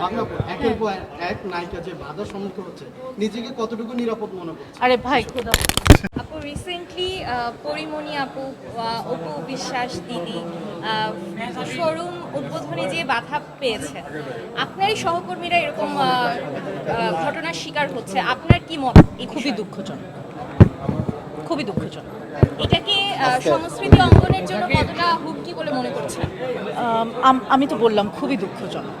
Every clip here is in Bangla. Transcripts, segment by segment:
না। একের পর এক নায়িকা যে বাধার সম্মুখীন হচ্ছে নিজেকে কতটুকু নিরাপদ মনে করছে? আরে ভাই খোদা আপু রিসেন্টলি পরিমণি আপু অপু বিশ্বাস দিদি শোরুম উদ্বোধনে যে বাধা পেয়েছে আপনারই সহকর্মীরা এরকম আহ, আহ, ঘটনার শিকার হচ্ছে আপনার কি মত খুবই দুঃখজনক। খুবই দুঃখজনক। এটা কি আহ, সংস্কৃতি অঙ্গনের জন্য কতটা হুমকি বলে মনে করছেন? আমি তো বললাম খুবই দুঃখজনক।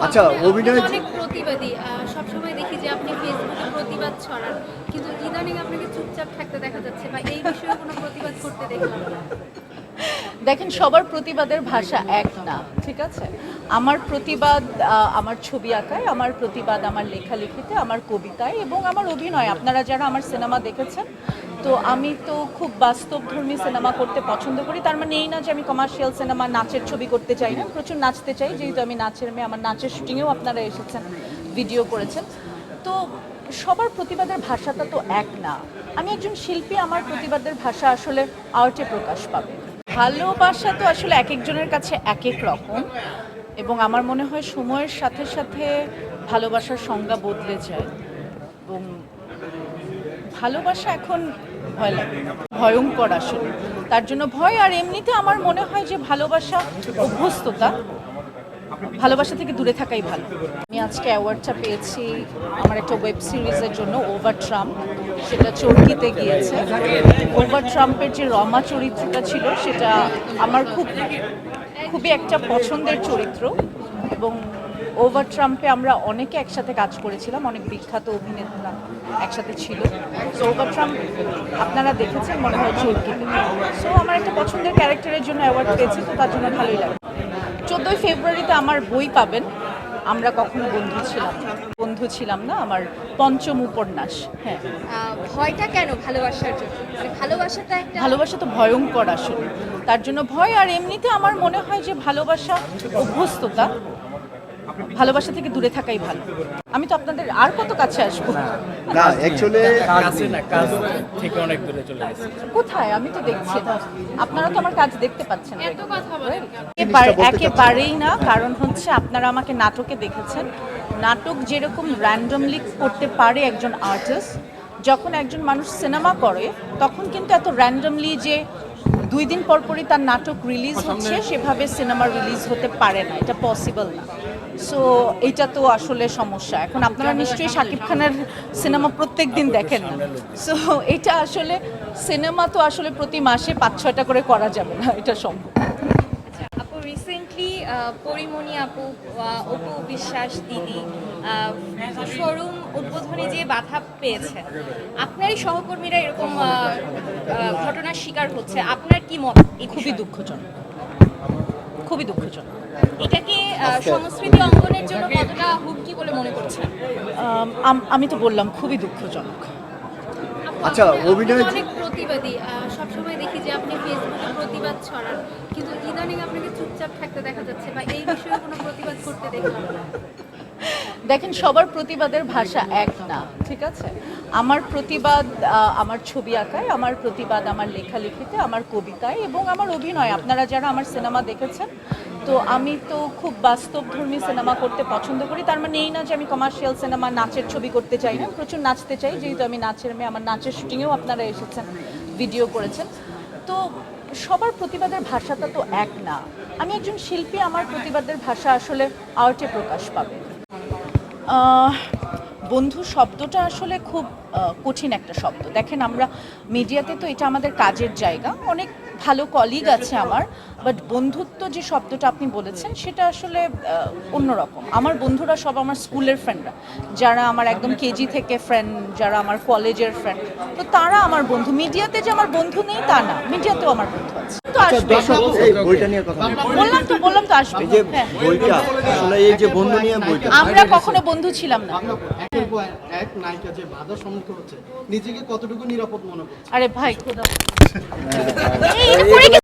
আচ্ছা, অভিনয়- অনেক প্রতিবাদী সবসময় দেখি যে আপনি ফেসবুকে প্রতিবাদ ছড়ান কিন্তু ইদানিং আপনাকে চুপচাপ থাকতে দেখা যাচ্ছে বা এই বিষয়ে কোনো প্রতিবাদ করতে দেখলাম না। দেখেন সবার প্রতিবাদের ভাষা এক না ঠিক আছে? আমার প্রতিবাদ আমার ছবি আঁকায় আমার প্রতিবাদ আমার লেখালেখিতে আমার কবিতায় এবং আমার অভিনয়। আপনারা যারা আমার সিনেমা দেখেছেন তো আমি তো খুব বাস্তবধর্মী সিনেমা করতে পছন্দ করি। তার মানে এই না যে আমি কমার্শিয়াল সিনেমা নাচের ছবি করতে চাই না। প্রচুর নাচতে চাই, যেহেতু আমি নাচের মেয়ে, আমার নাচের শুটিংয়েও আপনারা এসেছেন ভিডিও করেছেন। তো সবার প্রতিবাদের ভাষাটা তো এক না। আমি একজন শিল্পী, আমার প্রতিবাদের ভাষা আসলে আর্টে প্রকাশ পাবে। ভালোবাসা তো আসলে এক একজনের কাছে এক এক রকম এবং আমার মনে হয় সময়ের সাথে সাথে ভালোবাসার সংজ্ঞা বদলে যায়। এবং ভালোবাসা এখন ভয় লাগে, ভয়ঙ্কর আসলে। তার জন্য ভয়, আর এমনিতে আমার মনে হয় যে ভালোবাসা অভ্যস্ততা, ভালোবাসা থেকে দূরে থাকাই ভালো। আমি আজকে অ্যাওয়ার্ডটা পেয়েছি আমার একটা ওয়েব সিরিজের জন্য, ওভার ট্রাম্প। সেটা চরকিতে গিয়েছে। ওভার ট্রাম্পের যে রমা চরিত্রটা ছিল, সেটা আমার খুব, খুবই একটা পছন্দের চরিত্র। এবং ওভার ট্রাম্পে আমরা অনেকে একসাথে কাজ করেছিলাম অনেক বিখ্যাত অভিনেতা একসাথে ছিল। সো ওভার ট্রাম্প আপনারা দেখেছেন মনে হয় চরকিতে সো আমার একটা পছন্দের ক্যারেক্টারের জন্য অ্যাওয়ার্ড পেয়েছি তো তার জন্য ভালোই লাগে চোদ্দোই ফেব্রুয়ারিতে আমার বই পাবেন। আমরা কখনো বন্ধু ছিলাম বন্ধু ছিলাম না আমার পঞ্চম উপন্যাস। হ্যাঁ। ভয়টা কেন ভালোবাসার জন্য? মানে ভালোবাসাটা একটা ভালোবাসা তো ভয়ঙ্কর আসলে। তার জন্য ভয় আর এমনিতে আমার মনে হয় যে ভালোবাসা অভ্যস্ততা। ভালোবাসা থেকে দূরে থাকাই ভালো। আমি তো আপনাদের আর কত কাছে আসব? না অ্যাকচুয়ালি কাছে না কাজ থেকে অনেক দূরে চলে গেছে কোথায়? আমি তো দেখছি। আপনারা তো আমার কাজ দেখতে পাচ্ছেন। এত কথা বলেন একেবারে একেবারেই না কারণ হচ্ছে আপনারা আমাকে নাটকে দেখেছেন। নাটক যেরকম র্যান্ডমলি করতে পারে একজন আর্টিস্ট যখন একজন মানুষ সিনেমা করে তখন কিন্তু এত র্যান্ডমলি যে দুই দিন পর পরই তার নাটক রিলিজ হচ্ছে সেভাবে সিনেমা রিলিজ হতে পারে না। এটা পসিবল না। সো এটা তো আসলে সমস্যা। এখন আপনারা নিশ্চয়ই শাকিব খানের সিনেমা প্রত্যেক দিন দেখেন। সো এটা আসলে সিনেমা তো আসলে প্রতি মাসে পাঁচ ছয়টা করে করা যাবে না এটা সম্ভব। আপু রিসেন্টলি পরিমণি আপু অপু বিশ্বাস দিদি শোরুম উদ্বোধনে যে বাধা পেয়েছে আপনারই সহকর্মীরা এরকম ঘটনার শিকার হচ্ছে। আপনার কি মত খুবই দুঃখজনক। খুবই দুঃখজনক। এটা কি সংস্কৃতি অঙ্গনের জন্য কতটা হুমকি বলে মনে করছেন? আম, তো বললাম খুবই দুঃখজনক। আচ্ছা, অভিনয়- অনেক প্রতিবাদী আহ, সবসময় দেখি যে আপনি ফেসবুকে প্রতিবাদ ছড়ান কিন্তু ইদানিং আপনাকে চুপচাপ থাকতে দেখা যাচ্ছে বা এই বিষয়ে কোনো প্রতিবাদ করতে দেখলাম না। দেখেন, সবার প্রতিবাদের ভাষা এক না, ঠিক আছে? আমার প্রতিবাদ আমার ছবি আঁকায়, আমার প্রতিবাদ আমার লেখালেখিতে, আমার কবিতায় এবং আমার অভিনয়। আপনারা যারা আমার সিনেমা দেখেছেন, তো আমি তো খুব বাস্তবধর্মী সিনেমা করতে পছন্দ করি। তার মানে এই না যে আমি কমার্শিয়াল সিনেমা নাচের ছবি করতে চাই না, প্রচুর নাচতে চাই, যেহেতু আমি নাচের মেয়ে, আমার নাচের শুটিংয়েও আপনারা এসেছেন ভিডিও করেছেন। তো সবার প্রতিবাদের ভাষাটা তো এক না। আমি একজন শিল্পী, আমার প্রতিবাদের ভাষা আসলে আর্টে প্রকাশ পাবে। বন্ধু শব্দটা আসলে খুব কঠিন একটা শব্দ। দেখেন আমরা মিডিয়াতে তো এটা আমাদের কাজের জায়গা। অনেক ভালো কলিগ আছে আমার বাট বন্ধুত্ব যে শব্দটা আপনি বলেছেন সেটা আসলে অন্যরকম আমার বন্ধুরা সব আমার স্কুলের ফ্রেন্ডরা যারা আমার একদম কেজি থেকে ফ্রেন্ড যারা আমার কলেজের ফ্রেন্ড তো তারা আমার বন্ধু। মিডিয়াতে যে আমার বন্ধু নেই তা না। মিডিয়াতেও আমার বন্ধু আছে। তো আসবে। বললাম তো বললাম তো আসবে। হ্যাঁ। আমরা কখনো বন্ধু ছিলাম না। বাংলাপুর এক নায়িকা যে বাধার সম্মুখীন হচ্ছে নিজেকে কতটুকু নিরাপদ মনে করছে? আরে ভাই খোদা এই, এটা করে কি